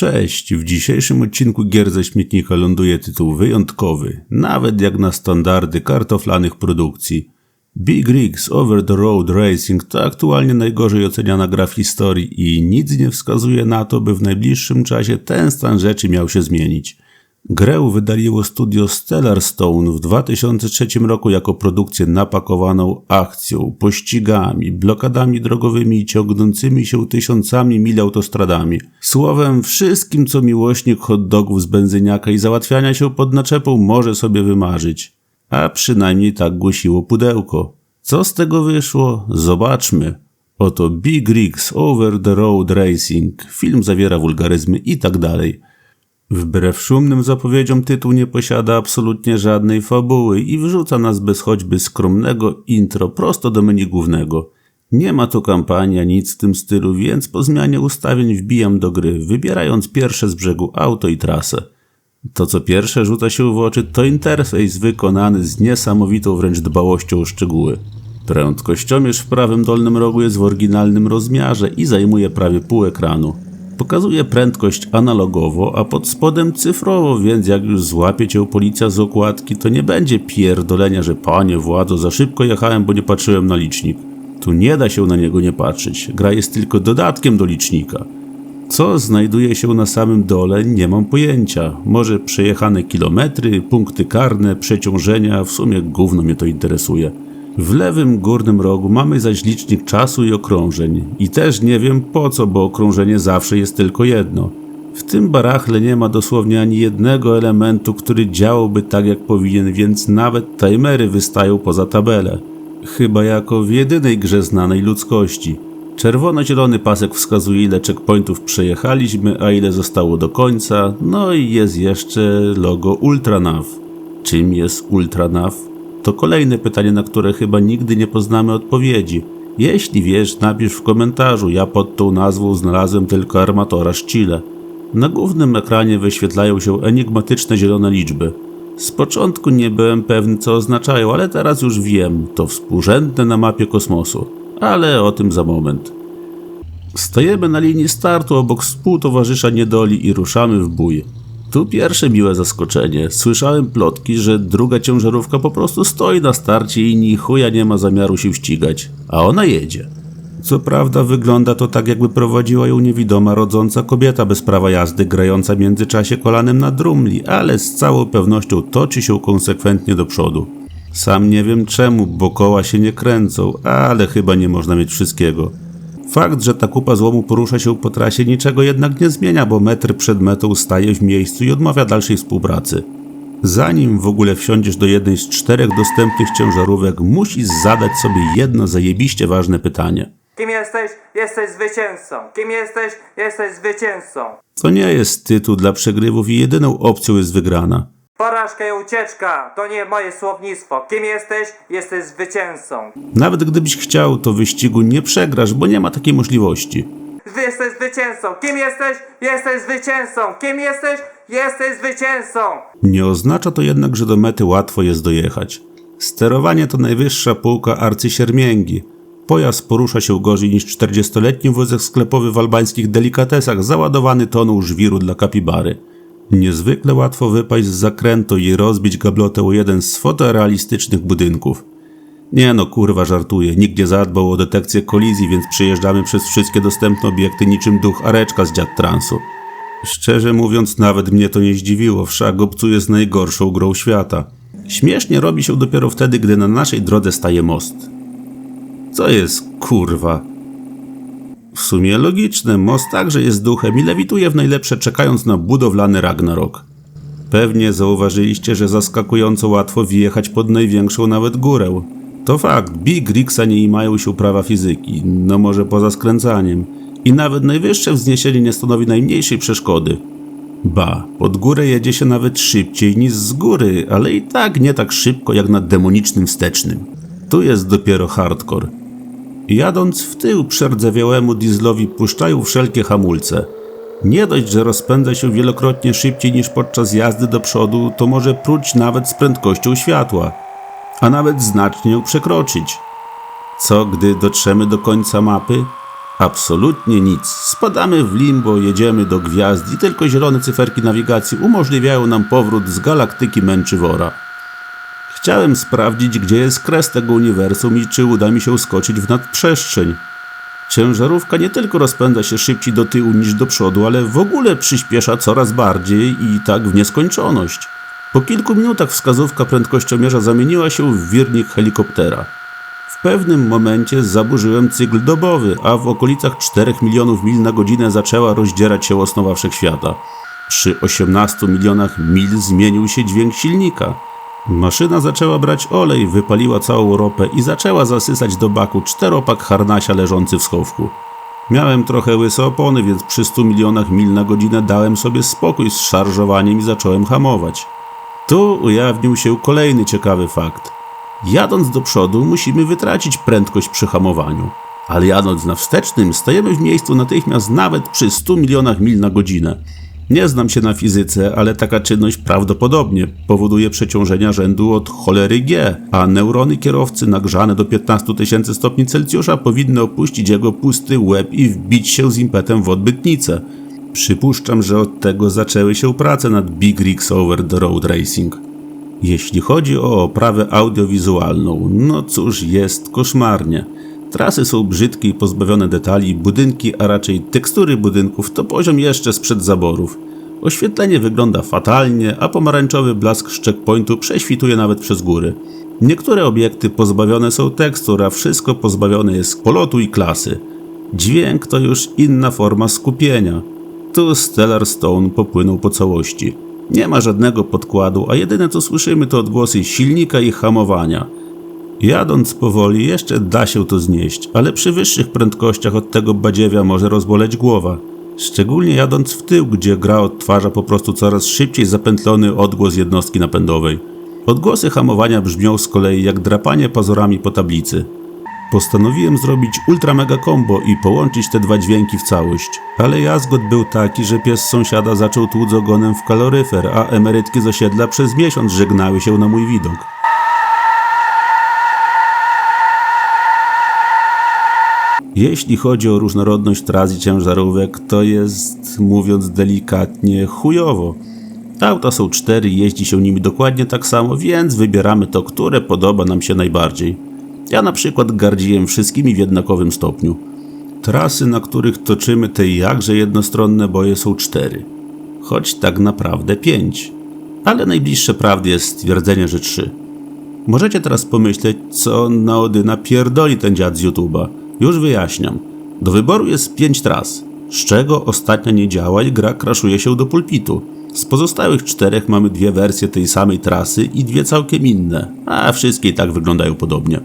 Cześć, w dzisiejszym odcinku Gier ze śmietnika ląduje tytuł wyjątkowy, nawet jak na standardy kartoflanych produkcji. Big Rigs Over the Road Racing to aktualnie najgorzej oceniana gra w historii i nic nie wskazuje na to, by w najbliższym czasie ten stan rzeczy miał się zmienić. Grę wydaliło studio Stellar Stone w 2003 roku jako produkcję napakowaną akcją, pościgami, blokadami drogowymi i ciągnącymi się tysiącami mil autostradami. Słowem, wszystkim co miłośnik hot dogów z benzyniaka i załatwiania się pod naczepą może sobie wymarzyć. A przynajmniej tak głosiło pudełko. Co z tego wyszło? Zobaczmy. Oto Big Rigs Over the Road Racing. Film zawiera wulgaryzmy i tak dalej. Wbrew szumnym zapowiedziom tytuł nie posiada absolutnie żadnej fabuły i wrzuca nas bez choćby skromnego intro prosto do menu głównego. Nie ma tu kampania, nic w tym stylu, więc po zmianie ustawień wbijam do gry, wybierając pierwsze z brzegu auto i trasę. To co pierwsze rzuca się w oczy to interfejs wykonany z niesamowitą wręcz dbałością o szczegóły. Prędkościomierz w prawym dolnym rogu jest w oryginalnym rozmiarze i zajmuje prawie pół ekranu. Pokazuje prędkość analogowo, a pod spodem cyfrowo, więc jak już złapie cię policja z okładki, to nie będzie pierdolenia, że panie władzo, za szybko jechałem, bo nie patrzyłem na licznik. Tu nie da się na niego nie patrzeć. Gra jest tylko dodatkiem do licznika. Co znajduje się na samym dole, nie mam pojęcia. Może przejechane kilometry, punkty karne, przeciążenia, w sumie gówno mnie to interesuje. W lewym górnym rogu mamy zaś licznik czasu i okrążeń. I też nie wiem po co, bo okrążenie zawsze jest tylko jedno. W tym barachle nie ma dosłownie ani jednego elementu, który działałby tak jak powinien, więc nawet timery wystają poza tabelę. Chyba jako w jedynej grze znanej ludzkości. Czerwono-zielony pasek wskazuje ile checkpointów przejechaliśmy, a ile zostało do końca, no i jest jeszcze logo Ultranav. Czym jest Ultranav? To kolejne pytanie, na które chyba nigdy nie poznamy odpowiedzi. Jeśli wiesz, napisz w komentarzu. Ja pod tą nazwą znalazłem tylko armatora Szcile. Na głównym ekranie wyświetlają się enigmatyczne zielone liczby. Z początku nie byłem pewny, co oznaczają, ale teraz już wiem. To współrzędne na mapie kosmosu. Ale o tym za moment. Stajemy na linii startu obok współtowarzysza niedoli i ruszamy w bój. Tu pierwsze miłe zaskoczenie. Słyszałem plotki, że druga ciężarówka po prostu stoi na starcie i ni chuja nie ma zamiaru się ścigać, a ona jedzie. Co prawda wygląda to tak, jakby prowadziła ją niewidoma rodząca kobieta bez prawa jazdy, grająca w międzyczasie kolanem na drumli, ale z całą pewnością toczy się konsekwentnie do przodu. Sam nie wiem czemu, bo koła się nie kręcą, ale chyba nie można mieć wszystkiego. Fakt, że ta kupa złomu porusza się po trasie niczego jednak nie zmienia, bo metr przed metą staje w miejscu i odmawia dalszej współpracy. Zanim w ogóle wsiądziesz do jednej z czterech dostępnych ciężarówek, musisz zadać sobie jedno zajebiście ważne pytanie. Kim jesteś? Jesteś zwycięzcą. Kim jesteś? Jesteś zwycięzcą. To nie jest tytuł dla przegrywów i jedyną opcją jest wygrana. Porażka i ucieczka to nie moje słownictwo. Kim jesteś? Jesteś zwycięzcą. Nawet gdybyś chciał, to wyścigu nie przegrasz, bo nie ma takiej możliwości. Jesteś zwycięzcą. Kim jesteś? Jesteś zwycięzcą. Kim jesteś? Jesteś zwycięzcą. Nie oznacza to jednak, że do mety łatwo jest dojechać. Sterowanie to najwyższa półka arcysiermięgi. Pojazd porusza się gorzej niż 40-letni wózek sklepowy w albańskich delikatesach załadowany toną żwiru dla kapibary. Niezwykle łatwo wypaść z zakrętu i rozbić gablotę o jeden z fotorealistycznych budynków. Nie no, kurwa, żartuję. Nikt nie zadbał o detekcję kolizji, więc przejeżdżamy przez wszystkie dostępne obiekty niczym duch Areczka z dziad transu. Szczerze mówiąc, nawet mnie to nie zdziwiło, wszak obcuję z najgorszą grą świata. Śmiesznie robi się dopiero wtedy, gdy na naszej drodze staje most. Co jest, kurwa? W sumie logiczne, most także jest duchem i lewituje w najlepsze czekając na budowlany Ragnarok. Pewnie zauważyliście, że zaskakująco łatwo wjechać pod największą nawet górę. To fakt, Big Rigsa nie mają się prawa fizyki, no może poza skręcaniem. I nawet najwyższe wzniesienie nie stanowi najmniejszej przeszkody. Ba, pod górę jedzie się nawet szybciej niż z góry, ale i tak nie tak szybko jak na demonicznym wstecznym. Tu jest dopiero hardcore. Jadąc w tył przerdzewiałemu dieslowi puszczają wszelkie hamulce. Nie dość, że rozpędza się wielokrotnie szybciej niż podczas jazdy do przodu, to może pruć nawet z prędkością światła, a nawet znacznie ją przekroczyć. Co gdy dotrzemy do końca mapy? Absolutnie nic. Spadamy w limbo, jedziemy do gwiazd i tylko zielone cyferki nawigacji umożliwiają nam powrót z galaktyki Męczywora. Chciałem sprawdzić, gdzie jest kres tego uniwersum i czy uda mi się uskoczyć w nadprzestrzeń. Ciężarówka nie tylko rozpędza się szybciej do tyłu niż do przodu, ale w ogóle przyspiesza coraz bardziej i tak w nieskończoność. Po kilku minutach wskazówka prędkościomierza zamieniła się w wirnik helikoptera. W pewnym momencie zaburzyłem cykl dobowy, a w okolicach 4 milionów mil na godzinę zaczęła rozdzierać się osnowa wszechświata. Przy 18 milionach mil zmienił się dźwięk silnika. Maszyna zaczęła brać olej, wypaliła całą ropę i zaczęła zasysać do baku czteropak harnasia leżący w schowku. Miałem trochę łyse opony, więc przy 100 milionach mil na godzinę dałem sobie spokój z szarżowaniem i zacząłem hamować. Tu ujawnił się kolejny ciekawy fakt. Jadąc do przodu musimy wytracić prędkość przy hamowaniu, ale jadąc na wstecznym stajemy w miejscu natychmiast nawet przy 100 milionach mil na godzinę. Nie znam się na fizyce, ale taka czynność prawdopodobnie powoduje przeciążenia rzędu od cholery G, a neurony kierowcy nagrzane do 15 tysięcy stopni Celsjusza powinny opuścić jego pusty łeb i wbić się z impetem w odbytnicę. Przypuszczam, że od tego zaczęły się prace nad Big Rigs Over the Road Racing. Jeśli chodzi o oprawę audiowizualną, no cóż, jest koszmarnie. Trasy są brzydkie i pozbawione detali, budynki, a raczej tekstury budynków to poziom jeszcze sprzed zaborów. Oświetlenie wygląda fatalnie, a pomarańczowy blask z checkpointu prześwituje nawet przez góry. Niektóre obiekty pozbawione są tekstur, a wszystko pozbawione jest polotu i klasy. Dźwięk to już inna forma skupienia. Tu Stellar Stone popłynął po całości. Nie ma żadnego podkładu, a jedyne co słyszymy to odgłosy silnika i hamowania. Jadąc powoli jeszcze da się to znieść, ale przy wyższych prędkościach od tego badziewia może rozboleć głowa. Szczególnie jadąc w tył, gdzie gra odtwarza po prostu coraz szybciej zapętlony odgłos jednostki napędowej. Odgłosy hamowania brzmią z kolei jak drapanie pazurami po tablicy. Postanowiłem zrobić ultra mega combo i połączyć te dwa dźwięki w całość. Ale jazgot był taki, że pies sąsiada zaczął tłuc ogonem w kaloryfer, a emerytki z osiedla przez miesiąc żegnały się na mój widok. Jeśli chodzi o różnorodność tras i ciężarówek, to jest, mówiąc delikatnie, chujowo. Auta są cztery, jeździ się nimi dokładnie tak samo, więc wybieramy to, które podoba nam się najbardziej. Ja na przykład gardziłem wszystkimi w jednakowym stopniu. Trasy, na których toczymy te jakże jednostronne boje są cztery. Choć tak naprawdę pięć. Ale najbliższe prawdy jest stwierdzenie, że trzy. Możecie teraz pomyśleć, co na Odyna pierdoli ten dziad z YouTube'a. Już wyjaśniam. Do wyboru jest pięć tras, z czego ostatnia nie działa i gra kraszuje się do pulpitu. Z pozostałych czterech mamy dwie wersje tej samej trasy i dwie całkiem inne, a wszystkie i tak wyglądają podobnie.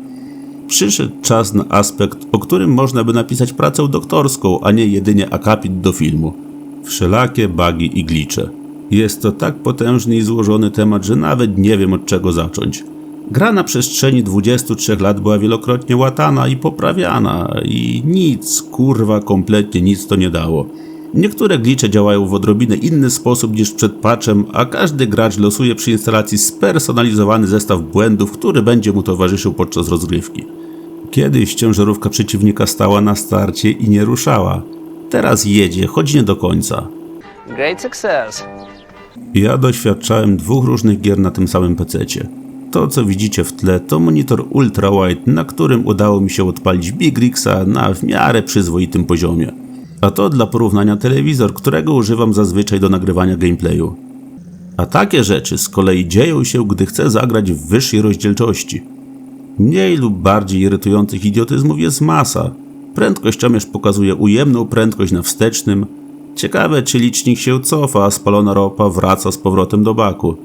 Przyszedł czas na aspekt, o którym można by napisać pracę doktorską, a nie jedynie akapit do filmu. Wszelakie bugi i glicze. Jest to tak potężny i złożony temat, że nawet nie wiem od czego zacząć. Gra na przestrzeni 23 lat była wielokrotnie łatana i poprawiana i nic, kurwa, kompletnie nic to nie dało. Niektóre glicze działają w odrobinę inny sposób niż przed patchem, a każdy gracz losuje przy instalacji spersonalizowany zestaw błędów, który będzie mu towarzyszył podczas rozgrywki. Kiedyś ciężarówka przeciwnika stała na starcie i nie ruszała. Teraz jedzie, choć nie do końca. Great success. Ja doświadczałem dwóch różnych gier na tym samym pececie. To, co widzicie w tle, to monitor ultrawide, na którym udało mi się odpalić Big Rigsa na w miarę przyzwoitym poziomie. A to dla porównania telewizor, którego używam zazwyczaj do nagrywania gameplayu. A takie rzeczy z kolei dzieją się, gdy chcę zagrać w wyższej rozdzielczości. Mniej lub bardziej irytujących idiotyzmów jest masa. Prędkościomierz pokazuje ujemną prędkość na wstecznym. Ciekawe, czy licznik się cofa, a spalona ropa wraca z powrotem do baku.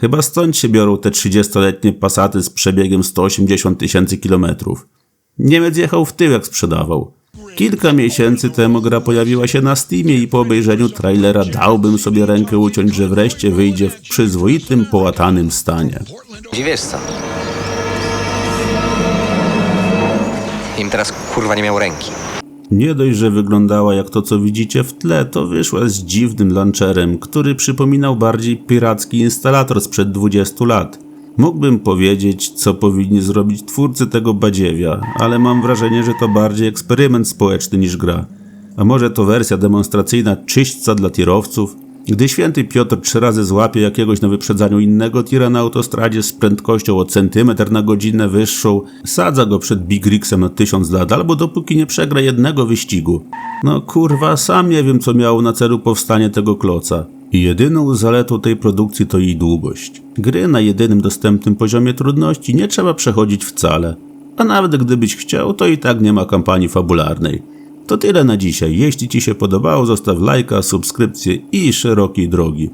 Chyba stąd się biorą te 30-letnie pasaty z przebiegiem 180 tysięcy kilometrów. Niemiec jechał w tył jak sprzedawał. Kilka miesięcy temu gra pojawiła się na Steamie i po obejrzeniu trailera dałbym sobie rękę uciąć, że wreszcie wyjdzie w przyzwoitym, połatanym stanie. Wiesz co? Im teraz kurwa nie miał ręki. Nie dość, że wyglądała jak to, co widzicie w tle, to wyszła z dziwnym launcherem, który przypominał bardziej piracki instalator sprzed 20 lat. Mógłbym powiedzieć, co powinni zrobić twórcy tego badziewia, ale mam wrażenie, że to bardziej eksperyment społeczny niż gra. A może to wersja demonstracyjna czyśćca dla tirowców? Gdy święty Piotr trzy razy złapie jakiegoś na wyprzedzaniu innego tira na autostradzie z prędkością o centymetr na godzinę wyższą, sadza go przed Big Rigsem na tysiąc lat, albo dopóki nie przegra jednego wyścigu. No kurwa, sam nie wiem, co miało na celu powstanie tego kloca. I jedyną zaletą tej produkcji to jej długość. Gry na jedynym dostępnym poziomie trudności nie trzeba przechodzić wcale. A nawet gdybyś chciał, to i tak nie ma kampanii fabularnej. To tyle na dzisiaj. Jeśli Ci się podobało, zostaw lajka, subskrypcję i szerokiej drogi.